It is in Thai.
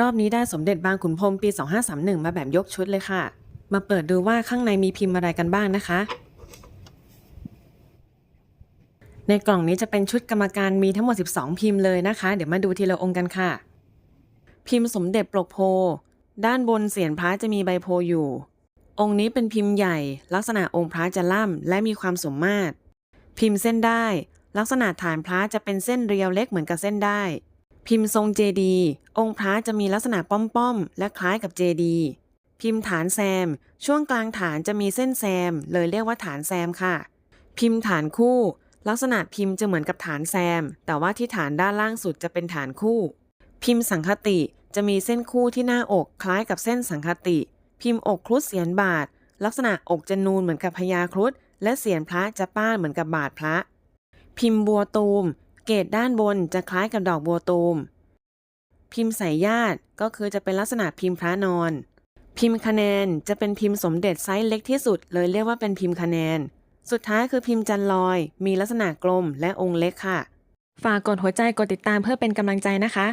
รอบนี้ได้สมเด็จบางขุนพรมปี 2531 มาแบบยกชุดเลยค่ะ มาเปิดดูว่าข้างในมีพิมพ์อะไรกันบ้างนะคะ ในกล่องนี้จะเป็นชุดกรรมการมีทั้งหมด 12 พิมพ์เลยนะคะ เดี๋ยวมาดูทีละองค์กันค่ะ พิมพ์สมเด็จปลกโพ ด้านบนเสียนพระจะมีใบโพอยู่ องค์นี้เป็นพิมพ์ใหญ่ ลักษณะองค์พระจะล่ำและมีความสมมาตร พิมพ์เส้นได้ ลักษณะฐานพระจะเป็นเส้นเรียวเล็กเหมือนกับเส้นได้ พิมพ์ทรงเจดีองค์พระจะมีลักษณะป้อมๆ และคล้ายกับเจดีพิมพ์ฐานแซม ช่วงกลางฐานจะมีเส้นแซม เลยเรียกว่าฐานแซมค่ะ พิมพ์ฐานคู่ ลักษณะพิมพ์จะเหมือนกับฐานแซม แต่ว่าที่ฐานด้านล่างสุดจะเป็นฐานคู่ พิมพ์สังคติจะมีเส้นคู่ที่หน้าอกคล้ายกับเส้นสังคติ พิมพ์อกครุฑเสียนบาท ลักษณะอกจะนูนเหมือนกับพญาครุฑและเสียนพระจะป้านเหมือนกับบาทพระ พิมพ์บัวตูม เกตด้านบนจะคล้ายกับดอกบัวตูม พิมพ์สายญาติก็คือจะเป็นลักษณะพิมพ์พระนอน พิมพ์คะแนนจะเป็นพิมพ์สมเด็จไซส์เล็กที่สุด เลยเรียกว่าเป็นพิมพ์คะแนน สุดท้ายคือพิมพ์จันลอย มีลักษณะกลมและองค์เล็กค่ะ ฝากกดหัวใจกดติดตามเพื่อเป็นกำลังใจนะคะ